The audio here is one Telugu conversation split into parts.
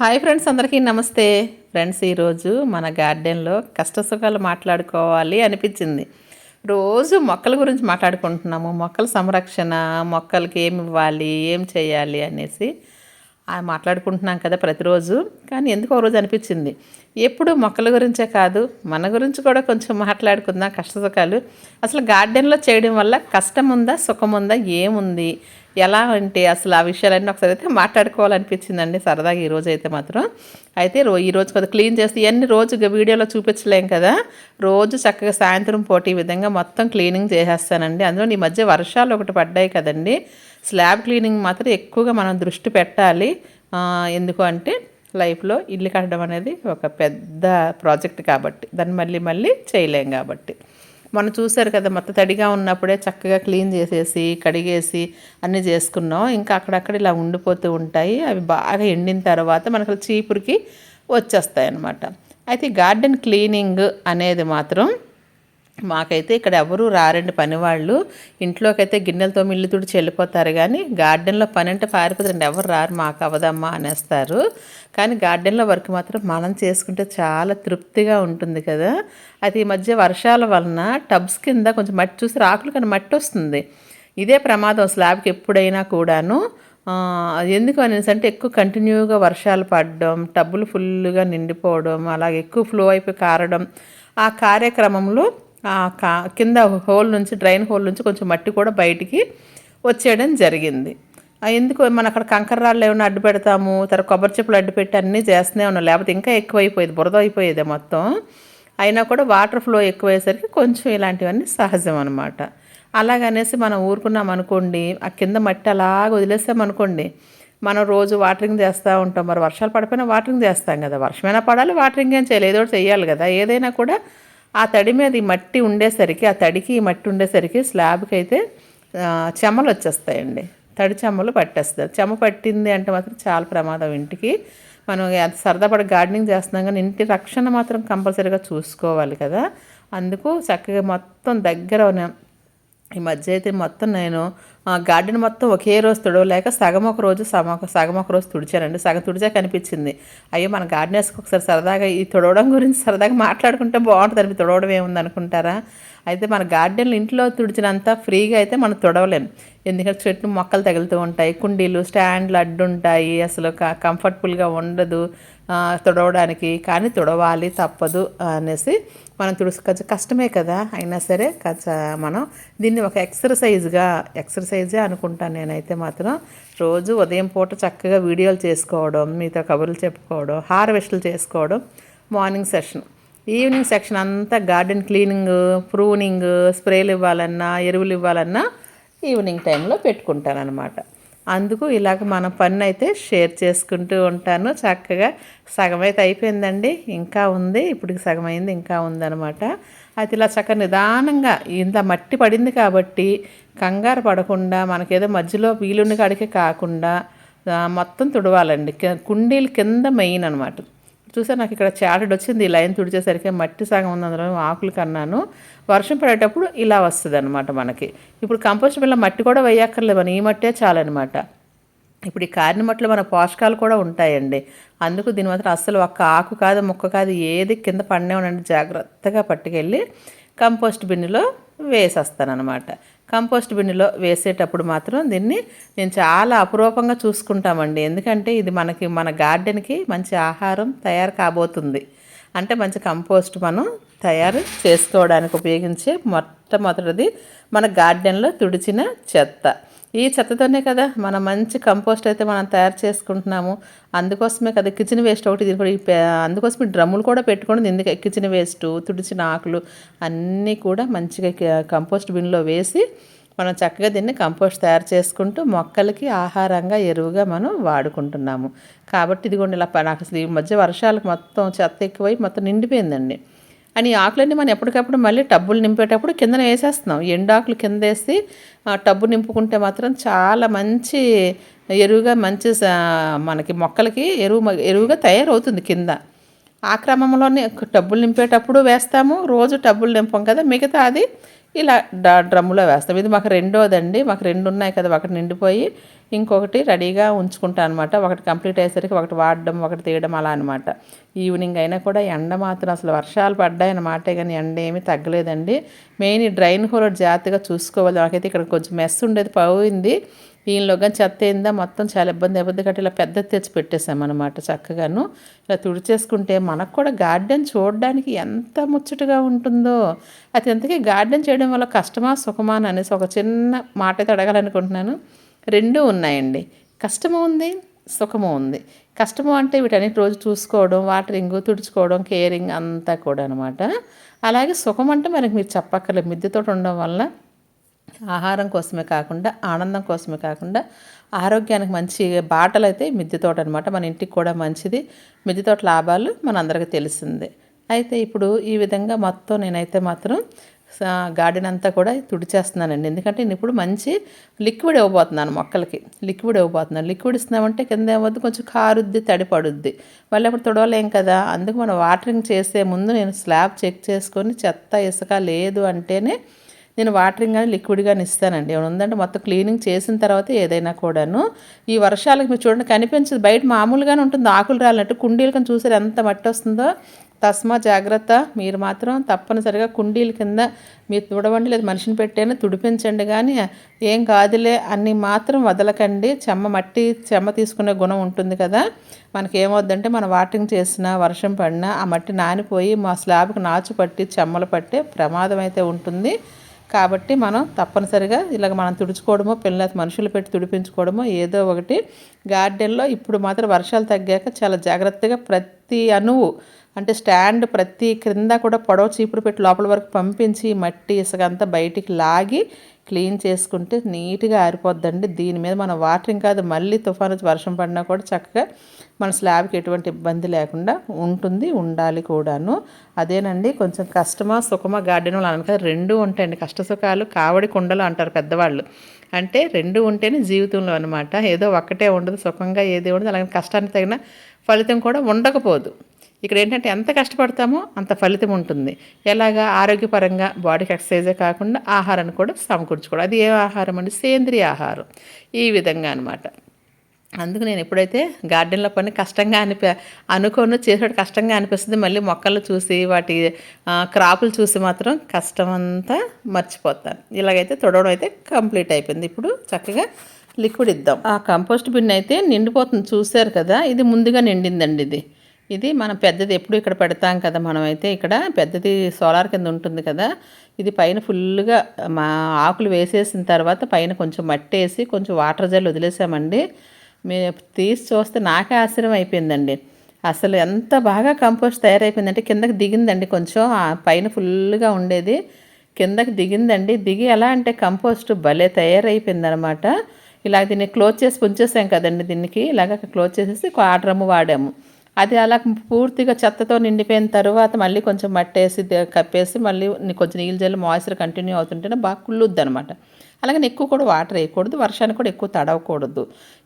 హాయ్ ఫ్రెండ్స్ అందరికీ నమస్తే. ఫ్రెండ్స్ ఈరోజు మన గార్డెన్లో కష్టసుఖాలు మాట్లాడుకోవాలి అనిపించింది. రోజు మొక్కల గురించి మాట్లాడుకుంటున్నాము. మొక్కల సంరక్షణ మొక్కలకి ఏమి ఇవ్వాలి ఏం చేయాలి అనేసి మాట్లాడుకుంటున్నాం కదా ప్రతిరోజు. కానీ ఎందుకో రోజు అనిపించింది. ఎప్పుడు మొక్కల గురించే కాదు మన గురించి కూడా కొంచెం మాట్లాడుకుందాం కష్టసుఖాలు. అసలు గార్డెన్లో చేయడం వల్ల కష్టం ఉందా సుఖం ఉందా ఏముంది? ఎలా అంటే అసలు ఆ విషయాలన్నీ ఒకసారి అయితే మాట్లాడుకోవాలనిపించిందండి సరదాగా ఈరోజు అయితే మాత్రం. అయితే రో ఈరోజు కొద్దిగా క్లీన్ చేస్తే ఇవన్నీ రోజు వీడియోలో చూపించలేం కదా. రోజు చక్కగా సాయంత్రం పోటీ విధంగా మొత్తం క్లీనింగ్ చేసేస్తానండి. అందులో ఈ మధ్య వర్షాలు ఒకటి పడ్డాయి కదండి. స్లాబ్ క్లీనింగ్ మాత్రం ఎక్కువగా మనం దృష్టి పెట్టాలి. ఎందుకు అంటే లైఫ్లో ఇల్లు కట్టడం అనేది ఒక పెద్ద ప్రాజెక్ట్ కాబట్టి దాన్ని మళ్ళీ మళ్ళీ చేయలేం కాబట్టి. మనం చూసారు కదా మొత్తం తడిగా ఉన్నప్పుడే చక్కగా క్లీన్ చేసేసి కడిగేసి అన్నీ చేసుకున్నాం. ఇంకా అక్కడక్కడ ఇలా ఉండిపోతూ ఉంటాయి. అవి బాగా ఎండిన తర్వాత మనకు చీపురికి వచ్చేస్తాయి అన్నమాట అయితే గార్డెన్ క్లీనింగ్ అనేది మాత్రం మాకైతే ఇక్కడ ఎవరు రారండి పనివాళ్ళు. ఇంట్లోకైతే గిన్నెలతో మిల్లు తుడిచి వెళ్ళిపోతారు కానీ గార్డెన్లో పని అంటే పారిపోతారండి. ఎవరు రారు మాకు అవదమ్మా అనేస్తారు. కానీ గార్డెన్లో వర్క్ మాత్రం మనం చేసుకుంటే చాలా తృప్తిగా ఉంటుంది కదా. అది ఈ మధ్య వర్షాల వలన టబ్స్ కింద కొంచెం మట్టి చూసి రాకులు కానీ మట్టి వస్తుంది. ఇదే ప్రమాదం స్లాబ్కి ఎప్పుడైనా కూడాను. ఎందుకు అనేసి అంటే ఎక్కువ కంటిన్యూగా వర్షాలు పడడం టబ్బులు ఫుల్గా నిండిపోవడం అలాగే ఎక్కువ ఫ్లో అయిపోయి కారడం ఆ కార్యక్రమంలో కా కింద హోల్ నుంచి డ్రైన్ హోల్ నుంచి కొంచెం మట్టి కూడా బయటికి వచ్చేయడం జరిగింది. ఎందుకు మనం అక్కడ కంకర రాళ్ళు ఏమైనా అడ్డు పెడతాము తర్వాత కొబ్బరి చెప్పులు అడ్డు పెట్టి అన్నీ చేస్తూనే ఉన్నాం. లేకపోతే ఇంకా ఎక్కువైపోయేది బురద అయిపోయేది మొత్తం. అయినా కూడా వాటర్ ఫ్లో ఎక్కువయ్యేసరికి కొంచెం ఇలాంటివన్నీ సహజం అనమాట అలాగనేసి మనం ఊరుకున్నాం అనుకోండి ఆ కింద మట్టి అలాగ వదిలేసామనుకోండి మనం రోజు వాటరింగ్ చేస్తూ ఉంటాం. మరి వర్షాలు పడిపోయినా వాటరింగ్ చేస్తాం కదా. వర్షమైనా పడాలి వాటరింగ్ ఏం చేయాలి? ఏదో ఒకటి చేయాలి కదా. ఏదైనా కూడా ఆ తడి మీద ఈ మట్టి ఉండేసరికి ఆ తడికి ఈ మట్టి ఉండేసరికి స్లాబ్కి అయితే చెమలు వచ్చేస్తాయండి తడి చెమ్మలు పట్టేస్తారు చెమ్మ పట్టింది అంటే మాత్రం చాలా ప్రమాదం ఇంటికి. మనం ఎంత సరదాపడి గార్డెనింగ్ చేస్తున్నాం కానీ ఇంటి రక్షణ మాత్రం కంపల్సరీగా చూసుకోవాలి కదా. అందుకు చక్కగా మొత్తం దగ్గర ఈ మధ్య అయితే మొత్తం నేను ఆ, గార్డెన్ మొత్తం ఒకే రోజు తుడవలేక సగం ఒక రోజు సగం ఒక సగం ఒక రోజు తుడిచానండి. సగం తుడిచా కనిపించింది. అయ్యో మన గార్డెనర్స్కి ఒకసారి సరదాగా ఈ తుడవడం గురించి సరదాగా మాట్లాడుకుంటే బాగుంటుంది అనిపి తుడవడం ఏముంది అనుకుంటారా అయితే మన గార్డెన్లు ఇంట్లో తుడిచినంత ఫ్రీగా అయితే మనం తుడవలేము ఎందుకంటే చెట్లు మొక్కలు తగులుతూ ఉంటాయి కుండీలు స్టాండ్లు అడ్డు ఉంటాయి అసలు క- కంఫర్టబుల్గా ఉండదు. తుడవడానికి కానీ తుడవాలి తప్పదు అనేసి మనం తుడుసు కొంచెం కష్టమే కదా. అయినా సరే మనం దీన్ని ఒక ఎక్సర్సైజ్గా ఎక్సర్సైజే అనుకుంటాను నేనైతే మాత్రం. రోజు ఉదయం పూట చక్కగా వీడియోలు చేసుకోవడం మీతో కబుర్లు చెప్పుకోవడం హార్వెస్ట్లు చేసుకోవడం మార్నింగ్ సెషన్. ఈవినింగ్ సెక్షన్ అంతా గార్డెన్ క్లీనింగ్ ప్రూనింగ్ స్ప్రేలు ఇవ్వాలన్నా ఎరువులు ఇవ్వాలన్నా ఈవినింగ్ టైంలో పెట్టుకుంటాను అనమాట అందుకు ఇలాగ మన పని అయితే షేర్ చేసుకుంటూ ఉంటాను. చక్కగా సగం అయితే అయిపోయిందండి. ఇంకా ఉంది. ఇప్పటికి సగం అయింది ఇంకా ఉందన్నమాట. అయితే ఇలా చక్కగా నిదానంగా ఇంత మట్టి పడింది కాబట్టి కంగారు పడకుండా మనకేదో మధ్యలో వీలుండి కాడికే కాకుండా మొత్తం తుడవాలండి. కుండీలు కింద మెయిన్ అనమాట చూసా నాకు ఇక్కడ చాటడ్ వచ్చింది. ఈ లైన్ తుడిచేసరికి మట్టి సగం ఉంది. అందులో ఆకులు కన్నాను. వర్షం పడేటప్పుడు ఇలా వస్తుంది అనమాట మనకి. ఇప్పుడు కంపోస్ట్ బిల్ల మట్టి కూడా వేయక్కర్లేదు. మనం ఈ మట్టే చాలన్నమాట. ఇప్పుడు ఈ కారిన మట్టిలో మన పోషకాలు కూడా ఉంటాయండి. అందుకు దీని మాత్రం అస్సలు ఒక్క ఆకు కాదు ముక్క కాదు ఏది కింద పడినే ఉండండి జాగ్రత్తగా పట్టుకెళ్ళి కంపోస్ట్ బిన్నులో వేసేస్తానమాట కంపోస్ట్ బిన్నులో వేసేటప్పుడు మాత్రం దీన్ని నేను చాలా అపురూపంగా చూసుకుంటామండి. ఎందుకంటే ఇది మనకి మన గార్డెన్కి మంచి ఆహారం తయారు కాబోతుంది. అంటే మంచి కంపోస్ట్ మనం తయారు చేసుకోవడానికి ఉపయోగించే మొట్టమొదటిది మన గార్డెన్లో తుడిచిన చెత్త. ఈ చెత్తతోనే కదా మనం మంచి కంపోస్ట్ అయితే మనం తయారు చేసుకుంటున్నాము. అందుకోసమే కదా కిచెన్ వేస్ట్ ఒకటి దీని కూడా ఈ డ్రమ్ములు కూడా పెట్టుకోండి ఎందుకు కిచెన్ వేస్ట్ తుడిచిన ఆకులు అన్నీ కూడా మంచిగా కంపోస్ట్ బిన్లో వేసి మనం చక్కగా దీన్ని కంపోస్ట్ తయారు చేసుకుంటూ మొక్కలకి ఆహారంగా ఎరువుగా మనం వాడుకుంటున్నాము. కాబట్టి ఇదిగోండి ఇలా నాకు అసలు ఈ మధ్య వర్షాలకు మొత్తం చెత్త ఎక్కువై మొత్తం నిండిపోయిందండి. అని ఈ ఆకులన్నీ మనం ఎప్పటికప్పుడు మళ్ళీ టబ్బులు నింపేటప్పుడు కిందన వేసేస్తున్నాం. ఎండాకులు కింద వేసి టబ్బు నింపుకుంటే మాత్రం చాలా మంచి ఎరువుగా మంచి మనకి మొక్కలకి ఎరువు ఎరువుగా తయారవుతుంది కింద. ఆ క్రమంలోనే టబ్బులు నింపేటప్పుడు వేస్తాము. రోజు టబ్బులు నింపం కదా మిగతా అది ఇలా డా డ్రమ్ములో వేస్తాం. ఇది మాకు రెండోదండి. మాకు రెండు ఉన్నాయి కదా ఒకటి నిండిపోయి ఇంకొకటి రెడీగా ఉంచుకుంటాను అనమాట ఒకటి కంప్లీట్ అయ్యేసరికి ఒకటి వాడడం ఒకటి తీయడం అలా అనమాట ఈవినింగ్ అయినా కూడా ఎండ మాత్రం అసలు వర్షాలు పడ్డాయి మాటే కానీ ఎండ ఏమీ తగ్గలేదండి. మెయిన్ ఈ డ్రైన్ హోల్ జాగ్రత్తగా చూసుకోవాలి. నాకైతే ఇక్కడ కొంచెం మెస్ ఉండేది పోయింది. దీనిలో చెత్త అయిందా? మొత్తం చాలా ఇబ్బంది అయిపోద్ది కాబట్టి ఇలా పెద్ద తెచ్చి పెట్టేసామన్నమాట చక్కగాను. ఇలా తుడిచేసుకుంటే మనకు కూడా గార్డెన్ చూడడానికి ఎంత ముచ్చటగా ఉంటుందో. అది ఎంతకీ గార్డెన్ చేయడం వల్ల కష్టమా సుఖమా అనేసి ఒక చిన్న మాట అయితే అడగాలనుకుంటున్నాను. రెండూ ఉన్నాయండి. కష్టము ఉంది సుఖము ఉంది. కష్టము అంటే వీటన్నిటి రోజు చూసుకోవడం వాటరింగ్ తుడుచుకోవడం కేరింగ్ అంతా కూడా అనమాట అలాగే సుఖం అంటే మనకి మీరు చెప్పక్కర్లేదు. మిద్దెతో ఉండడం వల్ల ఆహారం కోసమే కాకుండా ఆనందం కోసమే కాకుండా ఆరోగ్యానికి మంచి బాటలు అయితే మిద్దె తోట అనమాట మన ఇంటికి కూడా మంచిది. మిద్దె తోట లాభాలు మనందరికీ తెలిసిందే అయితే ఇప్పుడు ఈ విధంగా మొత్తం నేనైతే మాత్రం గార్డెన్ అంతా కూడా తుడిచేస్తున్నానండి. ఎందుకంటే నేను ఇప్పుడు మంచి లిక్విడ్ ఇవ్వబోతున్నాను మొక్కలకి. లిక్విడ్ ఇవ్వబోతున్నాను. లిక్విడ్ ఇస్తున్నామంటే కింద ఏమవుద్ది? కొంచెం కారుద్ది తడి పడుద్ది. మళ్ళీ అప్పుడు తుడవలేం కదా? అందుకు మనం వాటరింగ్ చేసే ముందు నేను స్లాబ్ చెక్ చేసుకొని చెత్త ఇసుక లేదు అంటేనే నేను వాటరింగ్ కానీ లిక్విడ్ కానీ ఇస్తానండి ఏమైనా ఉందంటే మొత్తం క్లీనింగ్ చేసిన తర్వాత ఏదైనా కూడాను. ఈ వర్షాలకు మీరు చూడండి కనిపించదు. బయట మామూలుగానే ఉంటుంది. ఆకులు రాలినట్టు కుండీలు కానీ చూసారు ఎంత మట్టి వస్తుందో. తస్మా జాగ్రత్త. మీరు మాత్రం తప్పనిసరిగా కుండీల కింద మీరు తుడవండి లేదా మనిషిని పెట్టైనా తుడిపించండి. కానీ ఏం కాదులే అన్ని మాత్రం వదలకండి. చెమ్మ మట్టి చెమ్మ తీసుకునే గుణం ఉంటుంది కదా. మనకేమవుద్దంటే మనం వాటింగ్ చేసినా వర్షం పడినా ఆ మట్టి నానిపోయి మా స్లాబ్కి నాచు పట్టి చెమ్మలు పట్టే ప్రమాదం అయితే ఉంటుంది. కాబట్టి మనం తప్పనిసరిగా ఇలాగ మనం తుడుచుకోవడమో పిల్లల మనుషులు పెట్టి తుడిపించుకోవడమో ఏదో ఒకటి గార్డెన్లో ఇప్పుడు మాత్రం వర్షాలు తగ్గాక చాలా జాగ్రత్తగా ప్రతి అణువు అంటే స్టాండ్ ప్రతి క్రింద కూడా పొడవ చీపురు పెట్టి లోపల వరకు పంపించి మట్టి ఇసుక అంతా బయటికి లాగి క్లీన్ చేసుకుంటే నీట్గా ఆరిపోద్దండి. దీని మీద మనం వాటరింగ్ కాదు మళ్ళీ తుఫాను వర్షం పడినా కూడా చక్కగా మన స్లాబ్కి ఎటువంటి ఇబ్బంది లేకుండా ఉంటుంది ఉండాలి కూడాను. అదేనండి కొంచెం కష్టమా సుఖమా గార్డెన్ వాళ్ళు అనక రెండు ఉంటాయండి. కష్ట సుఖాలు కావడి కుండలు అంటారు పెద్దవాళ్ళు. అంటే రెండు ఉంటేనే జీవితంలో అనమాట ఏదో ఒక్కటే ఉండదు సుఖంగా ఏది ఉండదు. అలాగే కష్టానికి తగిన ఫలితం కూడా ఉండకపోదు. ఇక్కడ ఏంటంటే ఎంత కష్టపడతామో అంత ఫలితం ఉంటుంది. ఎలాగా ఆరోగ్యపరంగా బాడీకి ఎక్సర్సైజే కాకుండా ఆహారాన్ని కూడా సమకూర్చుకోవడం. అది ఏ ఆహారం అండి? సేంద్రియ ఆహారం. ఈ విధంగా అనమాట అందుకు నేను ఎప్పుడైతే గార్డెన్లో పని కష్టంగా అనిపి అనుకోను చేసేటప్పుడు కష్టంగా అనిపిస్తుంది మళ్ళీ మొక్కలు చూసి వాటి క్రాపులు చూసి మాత్రం కష్టం అంతా మర్చిపోతాను. ఇలాగైతే తొడవడం అయితే కంప్లీట్ అయిపోయింది. ఇప్పుడు చక్కగా లిక్విడ్ ఇద్దాం. ఆ కంపోస్ట్ బిన్ అయితే నిండిపోతుంది. చూశారు కదా? ఇది ముందుగా నిండిందండి ఇది. ఇది మనం పెద్దది ఎప్పుడు ఇక్కడ పెడతాం కదా మనమైతే ఇక్కడ పెద్దది సోలార్ కింద ఉంటుంది కదా. ఇది పైన ఫుల్గా మా ఆకులు వేసేసిన తర్వాత పైన కొంచెం మట్టి వేసి కొంచెం వాటర్ జల్ వదిలేసామండి. మేము తీసి చూస్తే నాకే ఆశ్చర్యం అయిపోయిందండి. అసలు ఎంత బాగా కంపోస్ట్ తయారైపోయిందంటే కిందకి దిగిందండి కొంచెం. పైన ఫుల్గా ఉండేది. కిందకి దిగిందండి. దిగి ఎలా అంటే కంపోస్ట్ భలే తయారైపోయింది అనమాట ఇలా దీన్ని క్లోజ్ చేసి పుంచేసాం కదండి దీనికి. ఇలాగ క్లోజ్ చేసేసి డ్రమ్ము వాడాము. అది అలా పూర్తిగా చెత్తతో నిండిపోయిన తర్వాత మళ్ళీ కొంచెం మట్టేసి కప్పేసి మళ్ళీ కొంచెం నీళ్ళు జల్లి మాయిశ్చర్ కంటిన్యూ అవుతుంటేనే బాగా కుళ్ళుద్ది అనమాట అలాగే ఎక్కువ కూడా వాటర్ వేయకూడదు వర్షానికి కూడా ఎక్కువ తడవకూడదు.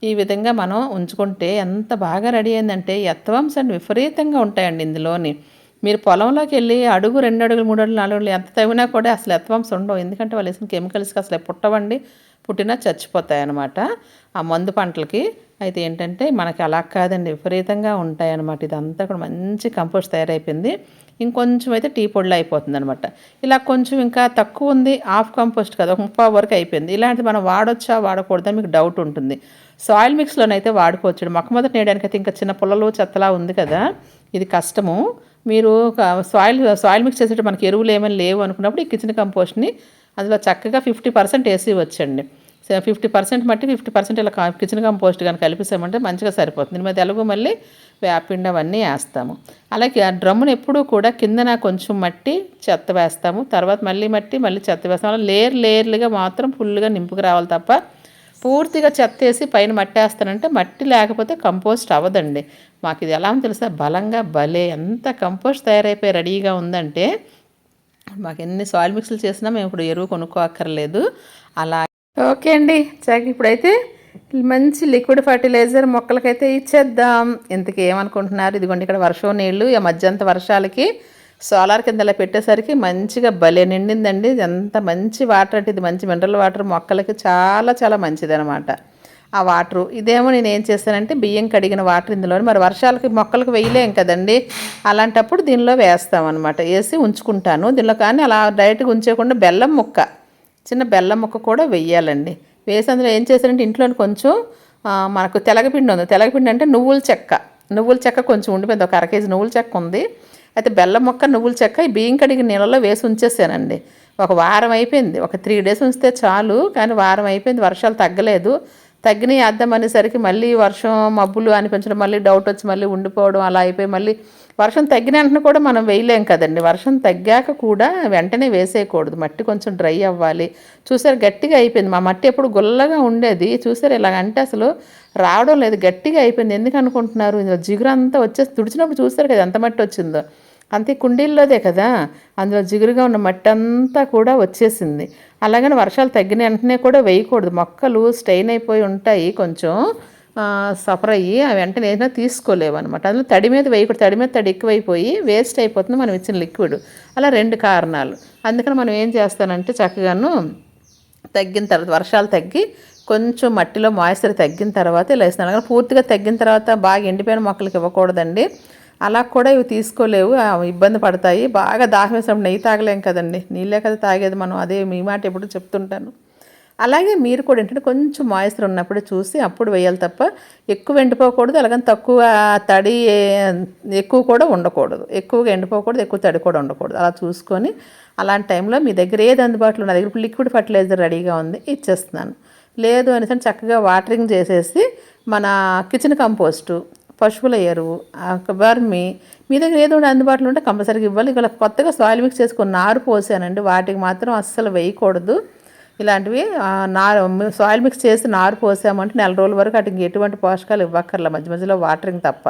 ఈ విధంగా మనం ఉంచుకుంటే ఎంత బాగా రెడీ అయిందంటే ఎత్తవంశాలు విపరీతంగా ఉంటాయండి ఇందులోని. మీరు పొలంలోకి వెళ్ళి అడుగు రెండు అడుగులు మూడు అడుగులు నాలుగు అడుగులు ఎంత తవ్వినా కూడా అసలు ఎత్తవంశం ఉండవు. ఎందుకంటే వాళ్ళు వేసిన కెమికల్స్కి అసలు పుట్టవండి. పుట్టినా చచ్చిపోతాయన్నమాట. ఆ మందు పంటలకి అయితే ఏంటంటే మనకి అలా కాదండి విపరీతంగా ఉంటాయి అనమాట ఇదంతా కూడా మంచి కంపోస్ట్ తయారైపోయింది. ఇంకొంచెం అయితే టీ పొడిలో అయిపోతుంది అనమాట ఇలా కొంచెం ఇంకా తక్కువ ఉంది హాఫ్ కంపోస్ట్ కదా ఒక ముప్పై వరకు అయిపోయింది. ఇలాంటిది మనం వాడొచ్చా వాడకూడదా మీకు డౌట్ ఉంటుంది. సాయిల్ మిక్స్లోనైతే వాడుకోవచ్చు మొక్క మొదట నేయడానికి అయితే ఇంకా చిన్న పొలలో చెత్తలా ఉంది కదా ఇది కష్టము. మీరు సాయిల్ సాయిల్ మిక్స్ చేసేటప్పుడు మనకి ఎరువులు ఏమైనా లేవు అనుకున్నప్పుడు ఈ కిచెన్ కంపోస్ట్ని అందులో చక్కగా ఫిఫ్టీ పర్సెంట్ వేసి వచ్చండి. ఫిఫ్టీ పర్సెంట్ మట్టి ఫిఫ్టీ పర్సెంట్ ఇలా కిచెన్ కంపోస్ట్ కానీ కలిపిస్తామంటే మంచిగా సరిపోతుంది. మేము తెలుగు మళ్ళీ వేపిండి అవన్నీ వేస్తాము. అలాగే ఆ డ్రమ్మును ఎప్పుడూ కూడా కిందన కొంచెం మట్టి చెత్త వేస్తాము. తర్వాత మళ్ళీ మట్టి మళ్ళీ చెత్త వేస్తాము. అలా లేయర్ లేయర్లుగా మాత్రం ఫుల్గా నింపుకు రావాలి తప్ప పూర్తిగా చెత్త వేసి పైన మట్టి వేస్తానంటే మట్టి లేకపోతే కంపోస్ట్ అవ్వదండి. మాకు ఇది ఎలా తెలుసా? బలంగా భలే ఎంత కంపోస్ట్ తయారైపోయి రెడీగా ఉందంటే మాకు ఎన్ని సాయిల్ మిక్స్లు చేసినా మేము ఇప్పుడు ఎరువు కొనుక్కోక్కర్లేదు. అలా ఓకే అండి. చాకి ఇప్పుడైతే మంచి లిక్విడ్ ఫర్టిలైజర్ మొక్కలకైతే ఇచ్చేద్దాం. ఇంతకీ ఏమనుకుంటున్నారు? ఇదిగోండి ఇక్కడ వర్షం నీళ్ళు ఈ మధ్యంత వర్షాలకి సోలార్ కింద ఇలా పెట్టేసరికి మంచిగా భలే నిండిందండి. ఎంత మంచి వాటర్ అంటే ఇది మంచి మినరల్ వాటర్ మొక్కలకి చాలా చాలా మంచిది అనమాట ఆ వాటరు. ఇదేమో నేను ఏం చేస్తానంటే బియ్యం కడిగిన వాటర్ ఇందులో మరి వర్షాలకి మొక్కలకు వేయలేం కదండి. అలాంటప్పుడు దీనిలో వేస్తాం వేసి ఉంచుకుంటాను. దీనిలో కానీ అలా డైరెక్ట్గా ఉంచేయకుండా బెల్లం ముక్క చిన్న బెల్లం ముక్క కూడా వెయ్యాలండి వేసి అందులో ఏం చేశానంటే ఇంట్లో కొంచెం మనకు తెలగపిండి ఉంది. తెలగపిండి అంటే నువ్వుల చెక్క. నువ్వుల చెక్క కొంచెం ఉండిపోయింది. ఒక అర కేజీ నువ్వుల చెక్క ఉంది. అయితే బెల్లం మొక్క నువ్వుల చెక్క బియ్యం కడిగిన నీళ్ళలో వేసి ఉంచేసానండి. ఒక వారం అయిపోయింది. ఒక త్రీ డేస్ ఉంచితే చాలు. కానీ వారం అయిపోయింది. వర్షాలు తగ్గలేదు. తగ్గినాయి అద్దం అనేసరికి మళ్ళీ వర్షం మబ్బులు అనిపించడం మళ్ళీ డౌట్ వచ్చి మళ్ళీ ఉండిపోవడం అలా అయిపోయి మళ్ళీ వర్షం తగ్గిన వెంటనే కూడా మనం వేయలేం కదండి. వర్షం తగ్గాక కూడా వెంటనే వేసేయకూడదు. మట్టి కొంచెం డ్రై అవ్వాలి. చూసారు గట్టిగా అయిపోయింది. మా మట్టి ఎప్పుడు గుల్లగా ఉండేది. చూసారు ఇలాగంటే అసలు రావడం లేదు. గట్టిగా అయిపోయింది. ఎందుకు అనుకుంటున్నారు? జిగురు అంతా వచ్చేసి తుడిచినప్పుడు చూస్తారు కదా ఎంత మట్టి వచ్చిందో. అంతే కుండీల్లోదే కదా. అందులో జిగురుగా ఉన్న మట్టి అంతా కూడా వచ్చేసింది. అలాగని వర్షాలు తగ్గిన వెంటనే కూడా వేయకూడదు. మొక్కలు స్టెయిన్ అయిపోయి ఉంటాయి కొంచెం. సఫర్ అయ్యి అవి వెంటనే ఏదైనా తీసుకోలేవు అనమాట అందులో తడి మీద వేయకూడదు. తడి మీద తడి ఎక్కువైపోయి వేస్ట్ అయిపోతుంది. మనం ఇచ్చిన లిక్విడ్. అలా రెండు కారణాలు. అందుకని మనం ఏం చేస్తానంటే చక్కగాను తగ్గిన తర్వాత వర్షాలు తగ్గి కొంచెం మట్టిలో మాయిశ్చర్ తగ్గిన తర్వాత ఇలా ఇస్తున్నాను పూర్తిగా తగ్గిన తర్వాత బాగా ఎండిపోయిన మొక్కలకి ఇవ్వకూడదండి. అలా కూడా ఇవి తీసుకోలేవు. ఇబ్బంది పడతాయి. బాగా దాహం వేసినప్పుడు నెయ్యి తాగలేం కదండి. నీళ్ళే కదా తాగేది మనం. అదే మీ మాట ఎప్పుడు చెప్తుంటాను. అలాగే మీరు కూడా ఏంటంటే కొంచెం మాయిశ్చర్ ఉన్నప్పుడు చూసి అప్పుడు వేయాలి తప్ప ఎక్కువ ఎండిపోకూడదు. అలాగని తక్కువ తడి ఎక్కువ కూడా ఉండకూడదు. ఎక్కువగా ఎండిపోకూడదు ఎక్కువ తడి కూడా ఉండకూడదు. అలా చూసుకొని అలాంటి టైంలో మీ దగ్గర ఏది అందుబాటులో ఉన్న దగ్గర లిక్విడ్ ఫర్టిలైజర్ రెడీగా ఉంది. ఇచ్చేస్తున్నాను. లేదు అనేసి చక్కగా వాటరింగ్ చేసేసి మన కిచెన్ కంపోస్టు పశువుల ఎరువు వర్మి మీ దగ్గర ఏదో అందుబాటులో ఉంటే కంపల్సరీగా ఇవ్వాలి. ఇవాళ కొత్తగా సాయిల్ మిక్స్ చేసుకుని నారు పోసానండి. వాటికి మాత్రం అస్సలు వేయకూడదు. ఇలాంటివి నారు సాయిల్ మిక్స్ చేసి నారు పోసామంటే నెల రోజుల వరకు వాటికి ఎటువంటి పోషకాలు ఇవ్వక్కర్ల. మధ్య మధ్యలో వాటరింగ్ తప్ప.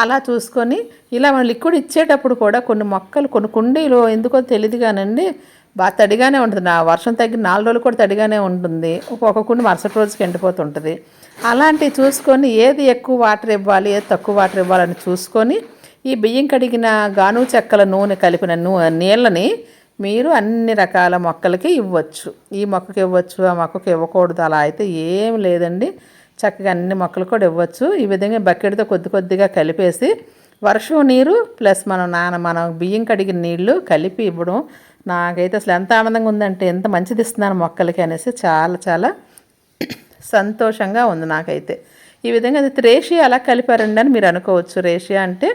అలా చూసుకొని ఇలా మనం లిక్విడ్ ఇచ్చేటప్పుడు కూడా కొన్ని మొక్కలు కొన్ని కుండీలు ఎందుకో తెలియదు కానండి బాగా తడిగానే ఉంటుంది. నా వర్షం తగ్గి నాలుగు రోజులు కూడా తడిగానే ఉంటుంది. ఒక్కొక్క కుండి మరుసటి రోజుకి ఎండిపోతుంటుంది. అలాంటివి చూసుకొని ఏది ఎక్కువ వాటర్ ఇవ్వాలి ఏది తక్కువ వాటర్ ఇవ్వాలని చూసుకొని ఈ బియ్యం కడిగిన గాను చెక్కల నూనె కలిపిన నూ నీళ్ళని మీరు అన్ని రకాల మొక్కలకి ఇవ్వచ్చు. ఈ మొక్కకి ఇవ్వచ్చు ఆ మొక్కకి ఇవ్వకూడదు అలా అయితే ఏం లేదండి. చక్కగా అన్ని మొక్కలు కూడా ఇవ్వచ్చు. ఈ విధంగా బకెట్తో కొద్ది కొద్దిగా కలిపేసి వర్షం నీరు ప్లస్ మనం నాన్న మనం బియ్యం కడిగిన నీళ్ళు కలిపి ఇవ్వడం నాకైతే అసలు ఎంత ఆనందంగా ఉందంటే ఎంత మంచిది ఇస్తున్నాను మొక్కలకి అనేసి చాలా చాలా సంతోషంగా ఉంది నాకైతే. ఈ విధంగా అది రేషియా అలా కలిపారండి అని మీరు అనుకోవచ్చు. రేషియా అంటే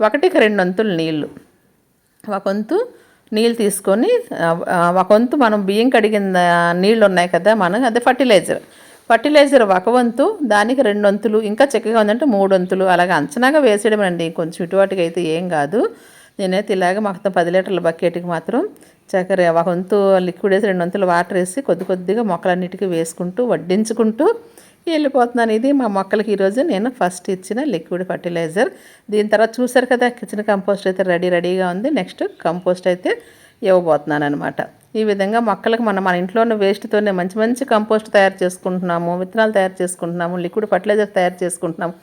ఒకటికి రెండు వంతులు నీళ్ళు ఒక వంతు నీళ్ళు తీసుకొని ఒక వంతు మనం బియ్యం కడిగిన నీళ్ళు ఉన్నాయి కదా మనం అదే ఫర్టిలైజర్. ఫర్టిలైజర్ ఒక వంతు దానికి రెండు వంతులు ఇంకా చక్కగా ఉందంటే మూడు వంతులు. అలాగే అంచనాగా వేసేయడం అండి కొంచెం ఇటువాటికి అయితే ఏం కాదు. నేనైతే ఇలాగ మొత్తం పది లీటర్ల బకెట్కి మాత్రం చక్కెర ఒక వంతు లిక్విడ్ వేసి రెండు వంతులు వాటర్ వేసి కొద్ది కొద్దిగా మొక్కలన్నిటికీ వేసుకుంటూ వడ్డించుకుంటూ వెళ్ళిపోతున్నాను. ఇది మా మొక్కలకి ఈరోజు నేను ఫస్ట్ ఇచ్చిన లిక్విడ్ ఫర్టిలైజర్ దీని తర్వాత చూసారు కదా కిచెన్ కంపోస్ట్ అయితే రెడీ రెడీగా ఉంది. నెక్స్ట్ కంపోస్ట్ అయితే ఇవ్వబోతున్నాను అనమాట ఈ విధంగా మొక్కలకు మనం మన ఇంట్లోనే వేస్ట్తోనే మంచి మంచి కంపోస్ట్ తయారు చేసుకుంటున్నాము విత్తనాలు తయారు చేసుకుంటున్నాము లిక్విడ్ ఫర్టిలైజర్ తయారు చేసుకుంటున్నాము.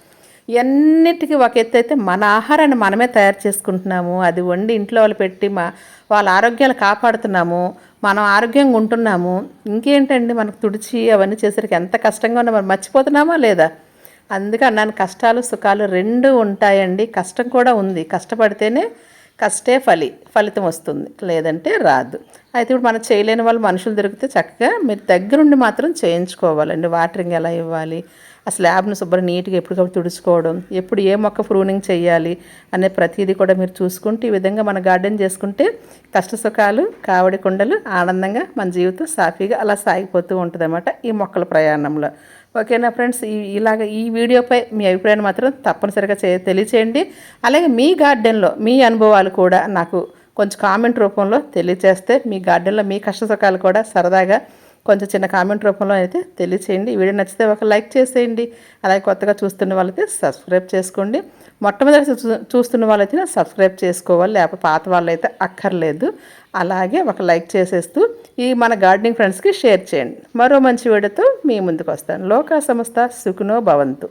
ఇవన్నిటికీ ఒక ఎత్తు అయితే మన ఆహారాన్ని మనమే తయారు చేసుకుంటున్నాము. అది వండి ఇంట్లో వాళ్ళు పెట్టి మా వాళ్ళ ఆరోగ్యాలు కాపాడుతున్నాము. మనం ఆరోగ్యంగా ఉంటున్నాము. ఇంకేంటండి మనకు తుడిచి అవన్నీ చేసరికి ఎంత కష్టంగా ఉన్నా మనం మర్చిపోతున్నామా లేదా? అందుకే అన్నాను కష్టాలు సుఖాలు రెండు ఉంటాయండి. కష్టం కూడా ఉంది. కష్టపడితేనే కష్టే ఫలి ఫలితం వస్తుంది. లేదంటే రాదు. అయితే ఇప్పుడు మనం చేయలేని వాళ్ళు మనుషులు దొరికితే చక్కగా మీరు దగ్గరుండి మాత్రం చేయించుకోవాలండి. వాటరింగ్ ఎలా ఇవ్వాలి? ఆ స్లాబ్ను శుభ్రం నీట్గా ఎప్పటికప్పుడు తుడుచుకోవడం ఎప్పుడు ఏ మొక్క ప్రూనింగ్ చేయాలి అనే ప్రతిదీ కూడా మీరు చూసుకుంటే ఈ విధంగా మన గార్డెన్ చేసుకుంటే కష్ట సుఖాలు కావడి కుండలు ఆనందంగా మన జీవితం సాఫీగా అలా సాగిపోతూ ఉంటుందన్నమాట ఈ మొక్కల ప్రయాణంలో. ఓకేనా ఫ్రెండ్స్ ఈ ఇలాగ ఈ వీడియోపై మీ అభిప్రాయాన్ని మాత్రం తప్పనిసరిగా చే తెలియచేయండి. అలాగే మీ గార్డెన్లో మీ అనుభవాలు కూడా నాకు కొంచెం కామెంట్ రూపంలో తెలియచేస్తే మీ గార్డెన్లో మీ కష్ట సుఖాలు కూడా సరదాగా కొంచెం చిన్న కామెంట్ రూపంలో అయితే తెలియచేయండి. వీడియో నచ్చితే ఒక లైక్ చేసేయండి. అలాగే కొత్తగా చూస్తున్న వాళ్ళైతే సబ్స్క్రైబ్ చేసుకోండి. మొట్టమొదటి చూస్తున్న వాళ్ళైతే సబ్స్క్రైబ్ చేసుకోవాలి. లేకపోతే పాత వాళ్ళైతే అక్కర్లేదు. అలాగే ఒక లైక్ చేసేస్తూ ఈ మన గార్డెనింగ్ ఫ్రెండ్స్కి షేర్ చేయండి. మరో మంచి వీడియోతో మీ ముందుకు వస్తాను. లోకా సంస్థ సుఖనో భవంతు.